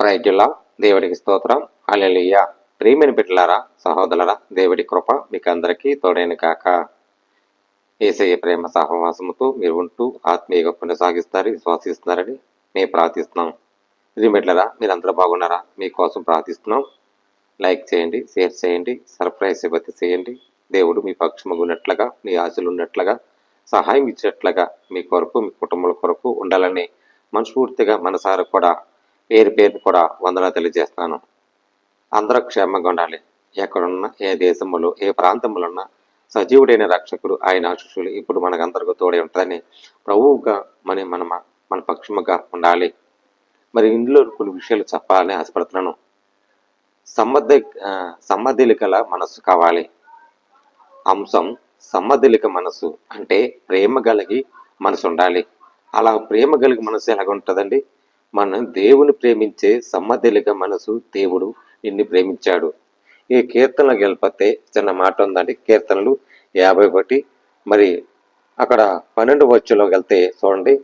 ప్రైజుల్లా దేవుడికి స్తోత్రం. అలెలియ ప్రియమైన బిడ్డలారా సహోదరులరా దేవుడి కృప మీకు అందరికీ తోడైన కాక ఏసయ్య ప్రేమ సహవాసముతో మీరు ఉంటూ ఆత్మీయ కొనసాగిస్తారు విశ్వాసిస్తున్నారని మేము ప్రార్థిస్తున్నాం. ఇది బిడ్డలరా మీరు బాగున్నారా? మీకోసం ప్రార్థిస్తున్నాం. లైక్ చేయండి షేర్ చేయండి సర్ప్రైజ్ ఇవ్వతి చేయండి. దేవుడు మీ పక్షముగా ఉన్నట్లుగా మీ ఆశలు ఉన్నట్లుగా సహాయం ఇచ్చినట్లుగా మీ కొరకు మీ కుటుంబాల కొరకు ఉండాలని మనస్ఫూర్తిగా మనసారా కూడా పేరు పేరు కూడా వందన తెలియజేస్తాను అందరూ క్షేమంగా ఉండాలి. ఎక్కడున్నా ఏ దేశంలో ఏ ప్రాంతంలో ఉన్న సజీవుడైన రక్షకుడు ఆయన ఆశిష్యులు ఇప్పుడు మనకందరికీ తోడే ఉంటుందని ప్రభువుగా మన మన మన పక్షముగా ఉండాలి. మరి ఇందులో కొన్ని విషయాలు చెప్పాలని ఆశపడుతున్నాను. సమ్మధి సమ్మధిలికల మనస్సు కావాలి. అంశం సమ్మధిలిక మనసు అంటే ప్రేమ కలిగి మనసు ఉండాలి అలా ప్రేమ కలిగి మనసు ఎలాగ ఉంటుందండి మనం దేవుని ప్రేమించే సమ్మధిలిక మనసు దేవుడు నిన్ను ప్రేమించాడు. ఈ కీర్తనలకు వెళ్ళిపోతే చిన్న మాట ఉందండి. కీర్తనలు యాభై ఒకటి. మరి అక్కడ పన్నెండు వచ్చులోకి వెళ్తే చూడండి.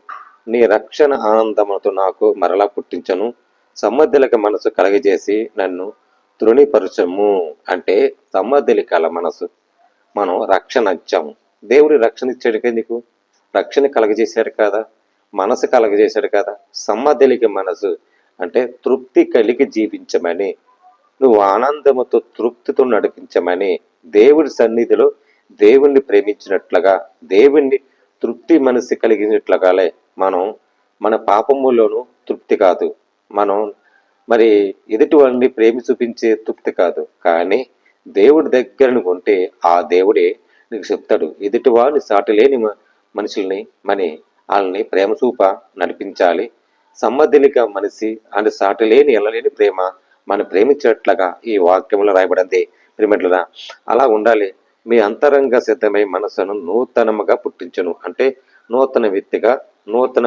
నీ రక్షణ ఆనందముతో నాకు మరలా పుట్టించను. సమ్మధిలిక మనసు కలగజేసి నన్ను తృణీపరచము అంటే సమ్మధిలికల మనసు. మనం రక్షణ ఇచ్చాము. దేవుడి రక్షణ ఇచ్చాడు నీకు? రక్షణ కలగజేశాడు కదా? మనసు కలగజేశాడు కదా. సమ్మధిలికి మనసు అంటే తృప్తి కలిగి జీవించమని నువ్వు ఆనందముతో తృప్తితో నడిపించమని దేవుడి సన్నిధిలో దేవుణ్ణి ప్రేమించినట్లుగా దేవుణ్ణి తృప్తి మనసు కలిగినట్లుగాలే మనం మన పాపములోనూ తృప్తి కాదు. మనం మరి ఎదుటి వాళ్ళని ప్రేమి చూపించే తృప్తి కాదు. కానీ దేవుడి దగ్గరను కొంటే ఆ దేవుడే నీకు చెప్తాడు. ఎదుటి వాడిని సాటి లేని మనుషుల్ని మని వాళ్ళని ప్రేమ చూప నడిపించాలి. సమ్మదిలిక మనిషి అని సాటి లేని ఎల్లలేని ప్రేమ మన ప్రేమించినట్లుగా ఈ వాక్యంలో రాయబడింది. ప్రేమిట్లరా అలా ఉండాలి. మీ అంతరంగ సిద్ధమై మనసును నూతనముగా పుట్టించను. అంటే నూతన వ్యక్తిగా నూతన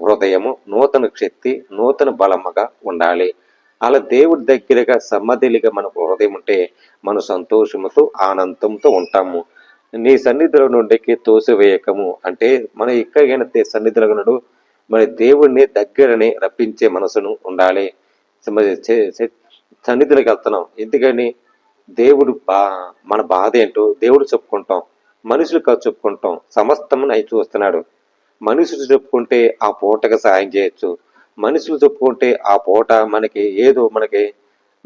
హృదయము నూతన శక్తి నూతన బలముగా ఉండాలి. అలా దేవుడి దగ్గరగా సమ్మధిలిగా మనకు హృదయం ఉంటే మన సంతోషముతో ఆనందంతో ఉంటాము. నీ సన్నిధిలో నుండికి తోసివేయకము. అంటే మన ఎక్కడికైనా సన్నిధిలో ఉన్నాడు మరి దేవుడిని దగ్గరనే రప్పించే మనసును ఉండాలి. సన్నిధిలోకి వెళ్తున్నాం. ఎందుకని? దేవుడు బా మన బాధ ఏంటో దేవుడు చెప్పుకుంటాం. మనుషులు కాదు చెప్పుకుంటాం. సమస్తమును అయి చూస్తున్నాడు. మనుషులు చెప్పుకుంటే ఆ పూటకు సాయం చేయొచ్చు. మనుషులు చెప్పుకుంటే ఆ పూట మనకి ఏదో మనకి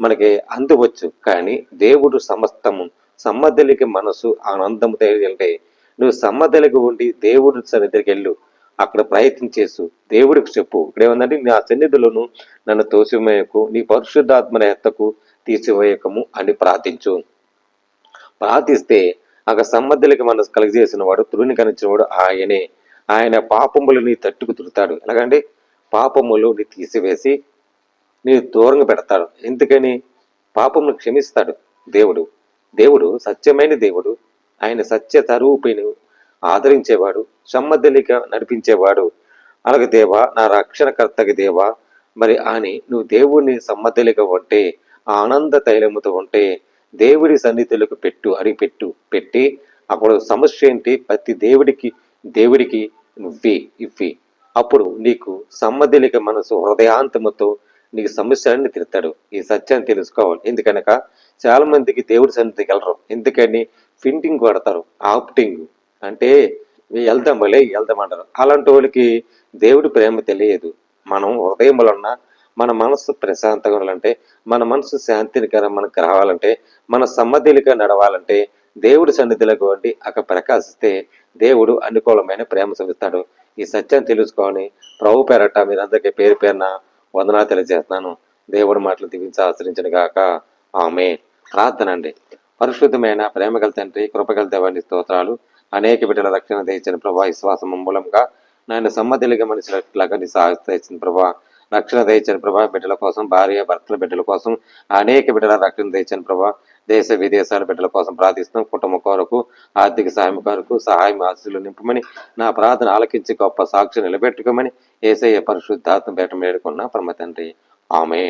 మనకి అందవచ్చు. కానీ దేవుడు సమస్తము సమ్మతలికి మనసు ఆనందము అంటే నువ్వు సమ్మతలికి ఉండి దేవుడి సన్నిధికి వెళ్ళు. అక్కడ ప్రయత్నం చేసు దేవుడికి చెప్పు. ఇక్కడ ఏమందంటే నా సన్నిధులను నన్ను తోసివేయకు నీ పరిశుద్ధాత్మన ఎత్తకు తీసివేయకము అని ప్రార్థించు. ప్రార్థిస్తే అక్కడ సమ్మతులకి మనసు కలిగజేసిన వాడు తురుని కనిచిన వాడు ఆయనే ఆయన పాపములని తట్టుకు తుడతాడు. ఎలాగంటే పాపములు నీ తీసివేసి నీ దూరంగా పెడతాడు. ఎందుకని? పాపమును క్షమిస్తాడు దేవుడు. దేవుడు సత్యమైన దేవుడు. ఆయన సత్య తరూపిని ఆదరించేవాడు సమ్మద్దలిక నడిపించేవాడు. అలాగే దేవా నా రక్షణకర్తకి దేవా మరి అని నువ్వు దేవుడిని సమ్మద్దలిక ఉంటే ఆనంద తైలముతో ఉంటే దేవుడి సన్నిధులకు పెట్టు అని పెట్టు పెట్టి అప్పుడు సమస్య ఏంటి? ప్రతి దేవుడికి దేవుడికి నువ్వే ఇవ్వి. అప్పుడు నీకు సమ్మదిలిక మనసు హృదయాంతముతో నీకు సమస్యలన్నీ తిరుతాడు. ఈ సత్యాన్ని తెలుసుకోవాలి. ఎందుకనక చాలా మందికి దేవుడి సన్నిధికి వెళ్ళరు. ఎందుకని? ఫింటింగ్ కొడతారు ఆప్టింగ్. అంటే వెళ్దాం వలే వెళ్దాం అంటారు. అలాంటి వాళ్ళకి దేవుడి ప్రేమ తెలియదు. మనం హృదయములన్న మన మనసు ప్రశాంతంగా ఉండాలంటే మన మనసు శాంతినికరం మనకు రావాలంటే మన సమ్మతిలుగా నడవాలంటే దేవుడి సన్నిధిలోకి వండి అక్కడ ప్రకాశిస్తే దేవుడు అనుకూలమైన ప్రేమ చూపిస్తాడు. ఈ సత్యాన్ని తెలుసుకొని ప్రభు పేరట మీరందరికీ పేరు పేరున వందనా తెలియజేస్తున్నాను. దేవుడి మాటలు దివించి ఆచరించిన గాక. ఆమె ప్రార్థన అండి పరిశుద్ధమైన ప్రేమగల తండ్రి కృపగల దేవాన్ని స్తోత్రాలు. అనేక బిడ్డల రక్షణ తెచ్చిన ప్రభా విశ్వాసం మూలంగా నాయన సమ్మతిలిగా మనిషిలాగా నీ సాగిస్తున్న ప్రభా రక్షణ తెచ్చిన ప్రభా బిడ్డల కోసం భార్య భర్తల బిడ్డల కోసం అనేక బిడ్డల రక్షణ తెచ్చిన ప్రభా దేశ విదేశాల బిడ్డల కోసం ప్రార్థిస్తున్నాం. కుటుంబ కొరకు ఆర్థిక సహాయం కొరకు సహాయం ఆశలు నింపమని నా ప్రార్థన ఆలకించి గొప్ప సాక్షి నిలబెట్టుకోమని ఏసయ్య పరిశుద్ధాత్మ బయట మేడుకున్న పరమ తండ్రి. ఆమె